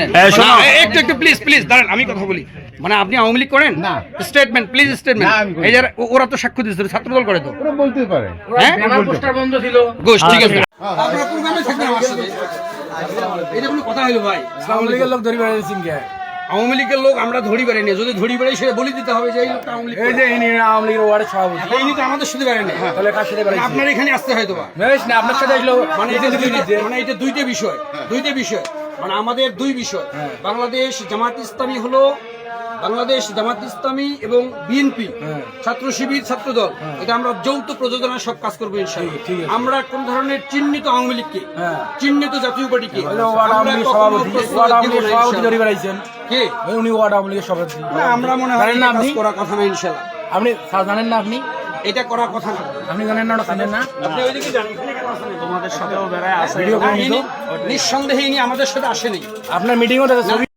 হ্যাঁ, শোনো। একটু একটু প্লিজ প্লিজ দাঁড়ান আমি কথা বলি। মানে আপনি আওয়ামী লীগ করেন? না। স্টেটমেন্ট প্লিজ স্টেটমেন্ট না, আমি করি এই যে ওরা তো সাক্ষ্য দিচ্ছে ছাত্র দল করে তো। ওরা বলতেই পারে। হ্যাঁ? পোস্টার বন্ধ ছিল। গোস ঠিক আছে। আপনারা প্রোগ্রামে থাকবেন আমার সাথে। এটা কোনো কথা হলো ভাই? আওয়ামী লীগের লোক ধরি বেড়াইছেন কে আওয়ামী লীগের লোক আমরা ধরি বেড়াইনি যদি ধরি বেড়াই সে বলে দিতে হবে যে এই লোকটা আওয়ামী লীগ এই যে ইনি আওয়ামী লীগের ওয়ার্ডের সভাপতি। ইনি তো আমাদের সাথে বেড়াইনি তাহলে কার সাথে বেড়াইছে? আপনার এখানে আসতে হয়তো বা। না আপনার সাথে আসলো মানে মানে এটা দুইটা বিষয়। দুইটা বিষয়। মানে আমাদের দুই বিষয়। হ্যাঁ। বাংলাদেশ জামাত ইসলামী হলো বাংলাদেশ জামাত ইসলামী এবং বিএনপি হ্যাঁ। ছাত্র শিবির ছাত্র দল। এটা আমরা যৌথ প্রযোজনায় সব কাজ করব আমরা কোন ধরনের চিহ্নিত আওয়ামী লীগকে হ্যাঁ। চিহ্নিত জাতীয় পার্টিকে কে? উনি ওয়ার্ড আওয়ামী লীগের সভাপতি। আমরা মনে হয় করার কথা না ইনশাআল্লাহ। আপনি জানেন না আপনি? এটা করার কথা না। আপনি জানেন না ওটা জানেন না? আপনি ওইদিকে জানেন এখানে কেন আসেন? তোমাদের সাথেও বেড়ায় আসে। ভিডিও না, করে ইনি- নিঃসন্দেহে ইনি আমাদের সাথে আসেনি। আপনার মিটিংও দেখা